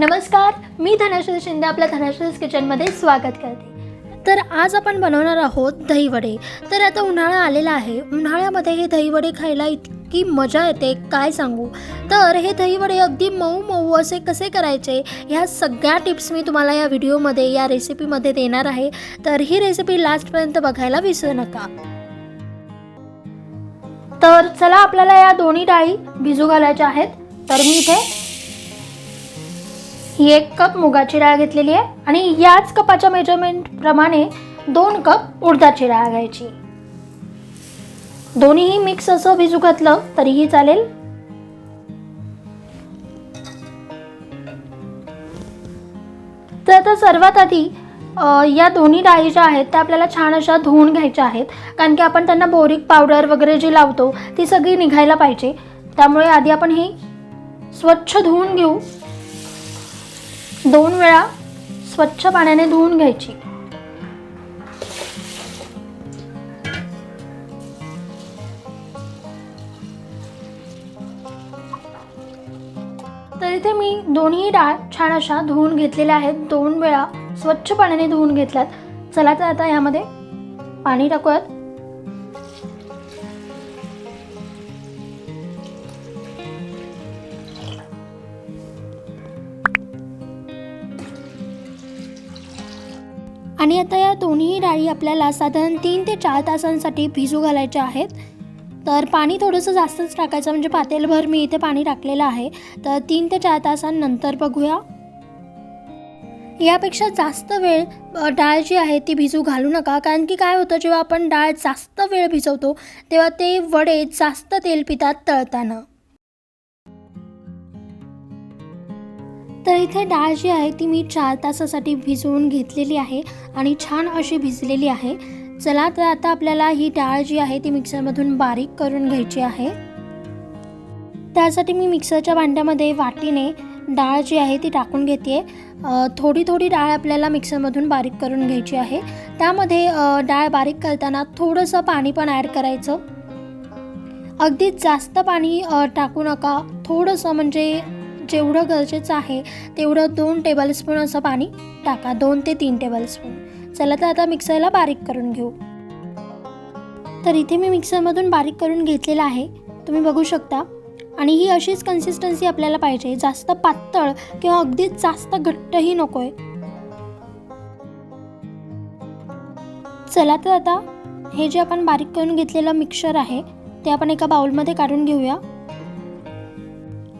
नमस्कार मी धनश्री शिंदे आपल्या धनश्री किचनमध्ये स्वागत करते. तर आज आपण बनवणार आहोत दहीवडे. तर आता उन्हाळा आलेला आहे. उन्हाळ्यामध्ये हे दहीवडे खायला इतकी मजा येते काय सांगू? तर हे दहीवडे अगदी मऊ मऊ असे कसे करायचे? ह्या सगळ्या टिप्स मी तुम्हाला या व्हिडिओमध्ये या रेसिपीमध्ये देणार आहे. तर ही रेसिपी लास्टपर्यंत बघायला विसरू नका. तर चला आपल्याला या दोन्ही डाळी भिजू घालायच्या आहेत. तर मी इथे ही एक कप मुगाची डाळ घेतलेली आहे आणि याच कपाच्या मेजरमेंटप्रमाणे दोन कप उडदाची डाळ घ्यायची. दोन्हीही मिक्स असं भिजू घातलं तरीही चालेल. तर आता सर्वात आधी या दोन्ही डाळी ज्या आहेत त्या आपल्याला छान अशा धुवून घ्यायच्या आहेत. कारण की आपण त्यांना बोरिक पावडर वगैरे जी लावतो ती सगळी निघायला पाहिजे. त्यामुळे आधी आपण ही स्वच्छ धुवून घेऊ. दोन वेळा स्वच्छ पाण्याने धुवून घ्यायची. तर इथे मी दोन्ही डाळ छान अशा धुवून घेतलेल्या आहेत. दोन वेळा स्वच्छ पाण्याने धुवून घेतल्यात. चला तर आता यामध्ये पाणी टाकूयात. आणि आता या दोन्ही डाळी आपल्याला साधारण तीन ते चार तासांसाठी भिजू घालायच्या आहेत. तर पाणी थोडंसं जास्तच टाकायचं म्हणजे पातेलभर मी इथे पाणी टाकलेलं आहे. तर तीन ते चार तासांनंतर बघूया. यापेक्षा जास्त वेळ डाळ जी आहे ती भिजू घालू नका. कारण की काय होतं जेव्हा आपण डाळ जास्त वेळ भिजवतो तेव्हा ते वडे जास्त तेल पितात तळताना. तर इथे डाळ जी आहे ती मी चार तासासाठी भिजवून घेतलेली आहे आणि छान अशी भिजलेली आहे. चला तर आता आपल्याला ही डाळ जी आहे ती मिक्सरमधून बारीक करून घ्यायची आहे. त्यासाठी मी मिक्सरच्या भांड्यामध्ये वाटीने डाळ जी आहे ती टाकून घेते. थोडी थोडी डाळ आपल्याला मिक्सरमधून बारीक करून घ्यायची आहे. त्यामध्ये डाळ बारीक करताना थोडंसं पाणी पण ॲड करायचं. अगदी जास्त पाणी टाकू नका. थोडंसं म्हणजे जेवढं गरजेचं आहे तेवढं दोन टेबलस्पून असं पाणी टाका. दोन ते तीन टेबलस्पून चला तर आता मिक्सरला बारीक करून घेऊ. तर इथे मी मिक्सरमधून बारीक करून घेतलेलं आहे. तुम्ही बघू शकता. आणि ही अशीच कन्सिस्टन्सी आपल्याला पाहिजे. जास्त पातळ किंवा अगदी जास्त घट्टही नको आहे चला तर आता हे जे आपण बारीक करून घेतलेलं मिक्सर आहे ते आपण एका बाउलमध्ये काढून घेऊया.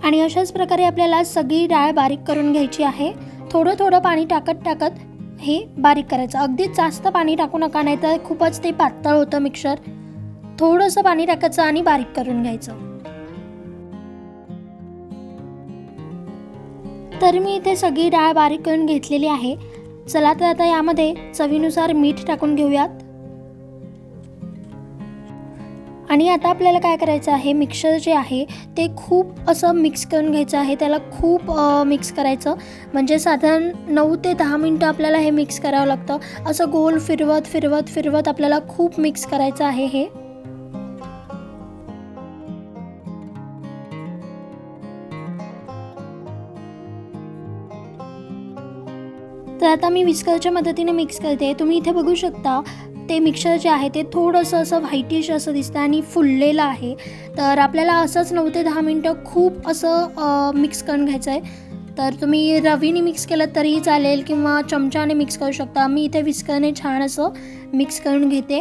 आणि अशाच प्रकारे आपल्याला सगळी डाळ बारीक करून घ्यायची आहे. थोडं थोडं पाणी टाकत टाकत हे बारीक करायचं. अगदीच जास्त पाणी टाकू नका नाही तर खूपच ते पातळ होतं मिक्सर थोडंसं पाणी टाकायचं आणि बारीक करून घ्यायचं. तर मी इथे सगळी डाळ बारीक करून घेतलेली आहे. चला तर आता यामध्ये चवीनुसार मीठ टाकून घेऊयात. आणि आता आपल्याला काय करायचं आहे मिक्सर जे आहे ते खूप असं मिक्स करून घ्यायचं आहे. त्याला खूप मिक्स करायचं. म्हणजे साधारण नऊ ते दहा मिनटं आपल्याला हे मिक्स करावं लागतं. असं गोल फिरवत फिरवत फिरवत आपल्याला खूप मिक्स करायचं आहे हे. तर आता मी विस्करच्या मदतीने मिक्स करते. तुम्ही इथे बघू शकता ते मिक्सर जे आहे ते थोडंसं असं व्हाईटिश असं दिसतं आणि फुललेलं आहे. तर आपल्याला असंच नऊ ते दहा मिनटं खूप असं मिक्स करून घ्यायचं आहे तर तुम्ही रवीने मिक्स केलं तरीही चालेल किंवा चमच्याने मिक्स करू शकता. मी इथे विस्करने छान असं मिक्स करून घेते.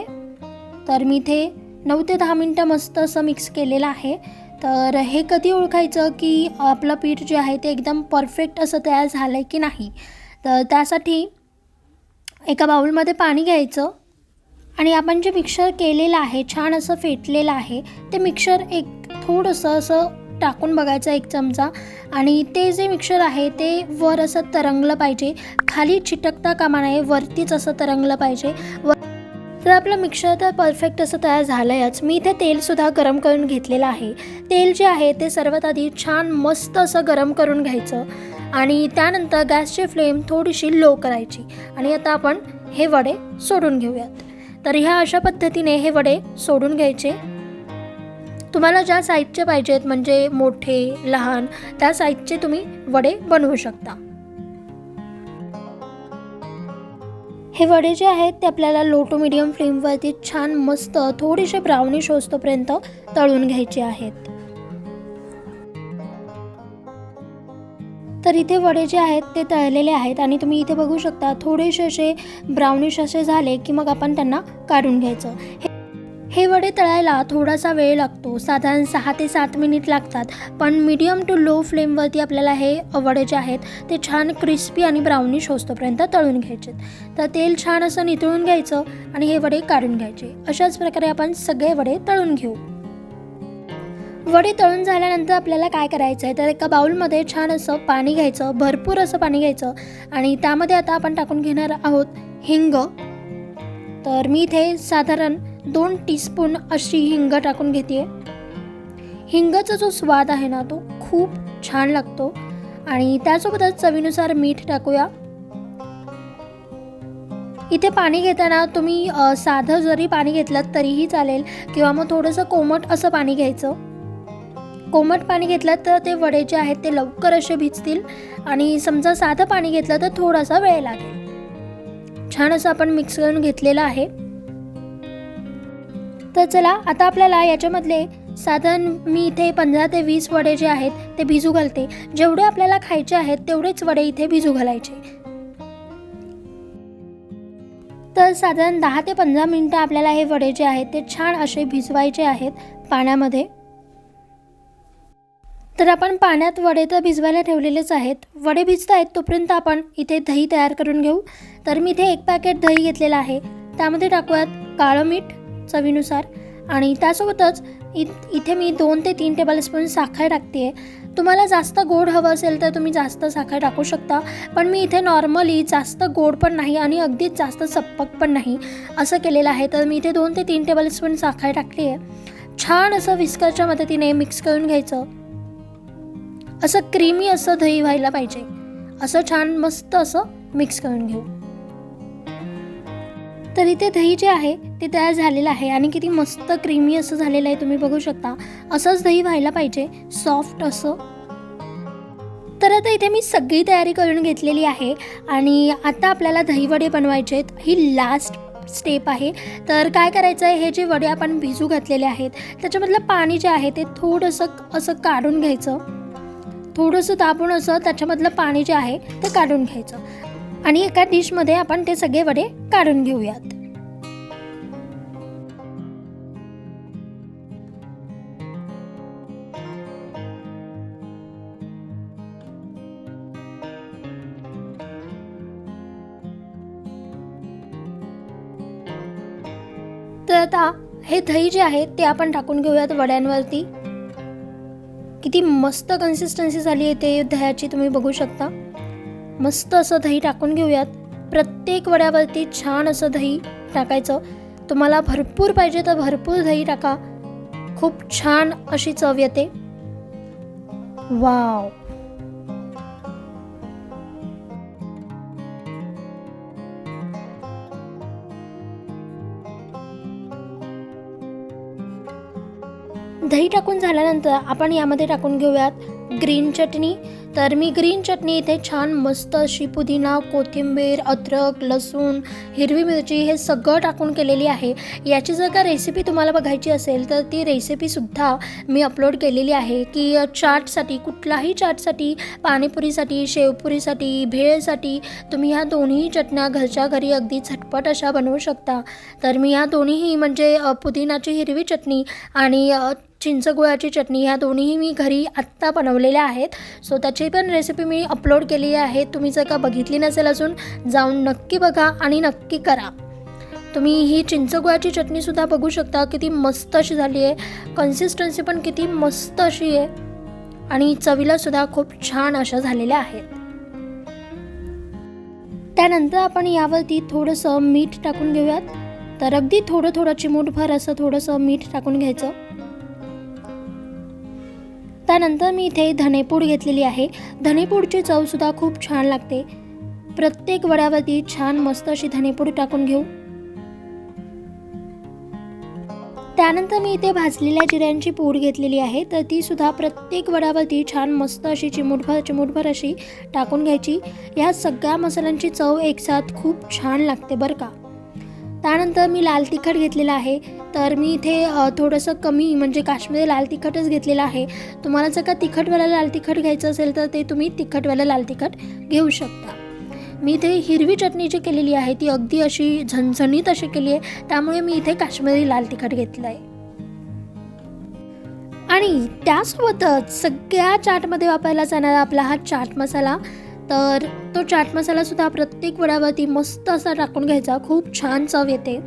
तर मी इथे नऊ ते दहा मिनटं मस्त असं मिक्स केलेलं आहे. तर हे कधी ओळखायचं की आपलं पीठ जे आहे ते एकदम परफेक्ट असं तयार झालं आहे की नाही? तर त्यासाठी एका बाउलमध्ये पाणी घ्यायचं. आणि आपण जे मिक्सर केलेलं आहे छान असं फेटलेलं आहे ते मिक्सर एक थोडंसं असं टाकून बघायचं एक चमचा. आणि ते जे मिक्सर आहे ते वर असं तरंगलं पाहिजे. खाली चिटकता कामा नये वरतीच असं तरंगलं पाहिजे. व तर आपलं मिक्सर तर परफेक्ट असं तयार झालं आहेच मी इथे तेलसुद्धा गरम करून घेतलेलं आहे. तेल जे आहे ते सर्वात आधी छान मस्त असं गरम करून घ्यायचं. आणि त्यानंतर गॅसची फ्लेम थोडीशी लो करायची. आणि आता आपण हे वडे सोडून घेऊयात. तर ह्या अशा पद्धतीने हे वडे सोडून घ्यायचे. तुम्हाला ज्या साईजचे पाहिजेत म्हणजे मोठे लहान त्या साईजचे तुम्ही वडे बनवू शकता. हे वडे जे आहेत ते आपल्याला लो टू मिडियम फ्लेमवरती छान मस्त थोडेसे ब्राउनिश होस्तोपर्यंत तळून घ्यायचे आहेत. तर इथे वडे जे आहेत ते तळलेले आहेत आणि तुम्ही इथे बघू शकता थोडेसे असे ब्राउनिश असे झाले की मग आपण त्यांना काढून घ्यायचं. हे- हे वडे तळायला थोडासा वेळ लागतो. साधारण सहा ते सात मिनिट लागतात. पण मीडियम टू लो फ्लेमवरती आपल्याला हे वडे जे आहेत ते छान क्रिस्पी आणि ब्राउनिश होस्तोपर्यंत तळून घ्यायचे. तर तेल छान असं नितळून घ्यायचं आणि हे वडे काढून घ्यायचे. अशाच प्रकारे आपण सगळे वडे तळून घेऊ. वडे तळून झाल्यानंतर आपल्याला काय करायचं आहे तर एका बाउलमध्ये छान असं पाणी घ्यायचं भरपूर असं पाणी घ्यायचं आणि त्यामध्ये आता आपण टाकून घेणार आहोत हिंग. तर मी इथे साधारण दोन टीस्पून अशी हिंग टाकून घेते हिंगाचा जो स्वाद आहे ना तो खूप छान लागतो. आणि त्यासोबतच चवीनुसार मीठ टाकूया. इथे पाणी घेताना तुम्ही साधं जरी पाणी घेतलं तरीही चालेल किंवा मग थोडंसं कोमट असं पाणी घ्यायचं. कोमट पाणी घेतलं तर ते वडे जे आहेत ते लवकर असे भिजतील आणि समजा साधं पाणी घेतलं तर थोडासा वेळ लागेल. छान असं आपण मिक्स करून घेतलेलं आहे. तर चला आता आपल्याला याच्यामधले साधारण मी इथे पंधरा ते वीस वडे जे आहेत ते भिजू घालते. जेवढे आपल्याला खायचे आहेत तेवढेच वडे इथे भिजू घालायचे. तर साधारण दहा ते पंधरा मिनटं आपल्याला हे वडे जे आहेत ते छान असे भिजवायचे आहेत पाण्यामध्ये. तर आपण पाण्यात वडे तर भिजवायला ठेवलेलेच आहेत. वडे भिजत आहेत तोपर्यंत आपण इथे दही तयार करून घेऊ. तर मी इथे एक पॅकेट दही घेतलेलं आहे. त्यामध्ये टाकूयात काळं मीठ चवीनुसार आणि त्यासोबतच इ इथे मी दोन ते तीन टेबलस्पून साखर टाकते आहे तुम्हाला जास्त गोड हवं असेल तर तुम्ही जास्त साखर टाकू शकता. पण मी इथे नॉर्मली जास्त गोड पण नाही आणि अगदीच जास्त चप्पक पण नाही असं केलेलं आहे. तर मी इथे दोन ते तीन टेबलस्पून साखर टाकली आहे छान असं विस्करच्या मदतीने मिक्स करून घ्यायचं. असं क्रीमी असं दही व्हायला पाहिजे. असं छान मस्त असं मिक्स करून घेऊ. तर इथे दही जे आहे ते तयार झालेलं आहे आणि किती मस्त क्रीमी असं झालेलं आहे तुम्ही बघू शकता. असंच दही व्हायला पाहिजे सॉफ्ट असं. तर आता इथे मी सगळी तयारी करून घेतलेली आहे आणि आता आपल्याला दहीवडे बनवायचे आहेत. ही लास्ट स्टेप आहे. तर काय करायचं आहे हे जे वडे आपण भिजू घातलेले आहेत त्याच्यामधलं पाणी जे आहे ते थोडंसं असं काढून घ्यायचं. थोडंसं दाबून असं त्याच्यामधलं पाणी जे आहे ते काढून घ्यायचं. आणि एका डिशमध्ये आपण ते सगळे वडे काढून घेऊयात. तर आता हे दही जे आहे ते आपण टाकून घेऊयात वड्यांवरती. किती मस्त कन्सिस्टन्सी झाली आहे ते दह्याची तुम्ही बघू शकता. मस्त असं दही टाकून घेऊयात. प्रत्येक वड्यावरती छान असं दही टाकायचं. तुम्हाला भरपूर पाहिजे तर भरपूर दही टाका. खूप छान अशी चव येते. वाव! दही टाकून झाल्यानंतर आपण यामध्ये टाकून घेऊयात ग्रीन चटणी. तर मी ग्रीन चटणी इथे छान मस्त अशी पुदिना कोथिंबीर अद्रक लसूण हिरवी मिरची हे सगळं टाकून केलेली आहे. याची जर का रेसिपी तुम्हाला बघायची असेल तर ती रेसिपीसुद्धा मी अपलोड केलेली आहे की चाटसाठी कुठलाही चाटसाठी पाणीपुरीसाठी शेवपुरीसाठी भेळसाठी तुम्ही ह्या दोन्ही चटण्या घरच्या घरी अगदी झटपट अशा बनवू शकता. तर मी ह्या दोन्हीही म्हणजे पुदिनाची हिरवी चटणी आणि चिंचगुळाची चटणी ह्या दोन्हीही मी घरी आत्ता बनवलेल्या आहेत. सो त्याची पण रेसिपी मी अपलोड केली आहे. तुम्ही जर का बघितली नसेल अजून जाऊन नक्की बघा आणि नक्की करा. तुम्ही ही चिंचगुळाची चटणीसुद्धा बघू शकता किती मस्त अशी झाली आहे. कन्सिस्टन्सी पण किती मस्त अशी आहे. आणि चवीलासुद्धा खूप छान अशा झालेल्या आहेत. त्यानंतर आपण यावरती थोडंसं मीठ टाकून घेऊयात. तर अगदी थोडं थोडं चिमूटभर असं थोडंसं मीठ टाकून घ्यायचं. त्यानंतर मी इथे धनेपूड घेतलेली आहे. धनेपूडची चवसुद्धा खूप छान लागते. प्रत्येक वड्यावरती छान मस्त अशी धनेपूड टाकून घेऊ. त्यानंतर मी इथे भाजलेल्या जिऱ्यांची पूड घेतलेली आहे. तर ती सुद्धा प्रत्येक वड्यावरती छान मस्त अशी चिमूटभर चिमूटभर अशी टाकून घ्यायची. या सगळ्या मसाल्यांची चव एकसाथ खूप छान लागते बरं का. त्यानंतर मी लाल तिखट घेतलेलं आहे. तर मी इथे थोडंसं कमी म्हणजे काश्मीरी लाल तिखटच घेतलेलं आहे. तुम्हाला जर का तिखटवाला लाल तिखट घ्यायचं असेल तर ते तुम्ही तिखटवाला लाल तिखट घेऊ शकता. मी इथे हिरवी चटणी जी केलेली आहे ती अगदी अशी झणझणीत अशी केली आहे. त्यामुळे मी इथे काश्मीरी लाल तिखट घेतलं आहे आणि त्यासोबतच सगळ्या चाटमध्ये वापरला जाणारा आपला हा चाट मसाला तर तो चाट मसालासुद्धा प्रत्येक वड्यावरती मस्त असा टाकून घ्यायचा. खूप छान चव येते.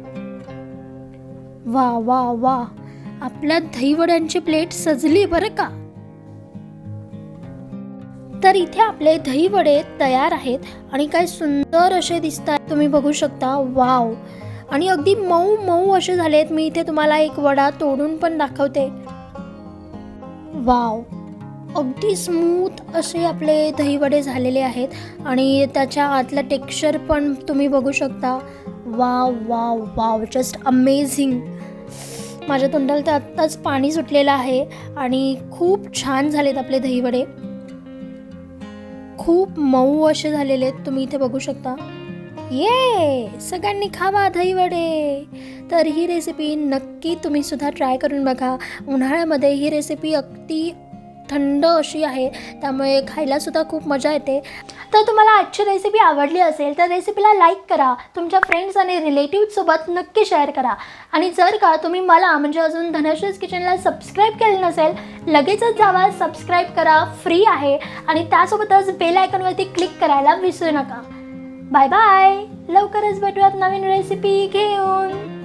वा वा वा. आपल्या दहीवड्यांची प्लेट सजली बरं का? तर इथे आपले दहीवडे तयार आहेत आणि काय सुंदर असे दिसत आहेत तुम्ही बघू शकता. वाव. आणि अगदी मऊ मऊ असे झालेत. मी इथे तुम्हाला एक वडा तोडून पण दाखवते. वाव. अगदी स्मूथ असे आपले दहीवडे झालेले आहेत आणि त्याच्या आतलं टेक्स्चर पण तुम्ही बघू शकता. Wow wow wow just amazing माझ्या तोंडाला तर आत्ताच पाणी सुटलेलं आहे आणि खूप छान झालेत आपले दहीवडे. खूप मऊ असे झालेले आहेत तुम्ही इथे बघू शकता. ये सगळ्यांनी खावा दहीवडे. तर ही रेसिपी नक्की तुम्ही सुद्धा ट्राय करून बघा. उन्हाळ्यामध्ये ही रेसिपी अगदी थंड अशी आहे त्यामुळे खायलासुद्धा खूप मजा येते. तर तुम्हाला आजची रेसिपी आवडली असेल तर रेसिपीला लाईक करा. तुमच्या फ्रेंड्स आणि रिलेटिव्हसोबत नक्की शेअर करा. आणि जर का तुम्ही मला म्हणजे अजून धनश्रीज किचनला सबस्क्राईब केलं नसेल लगेचच जावा सबस्क्राईब करा. फ्री आहे. आणि त्यासोबतच बेल आयकॉनवरती क्लिक करायला विसरू नका. बाय बाय लवकरच भेटूयात नवीन रेसिपी घेऊन.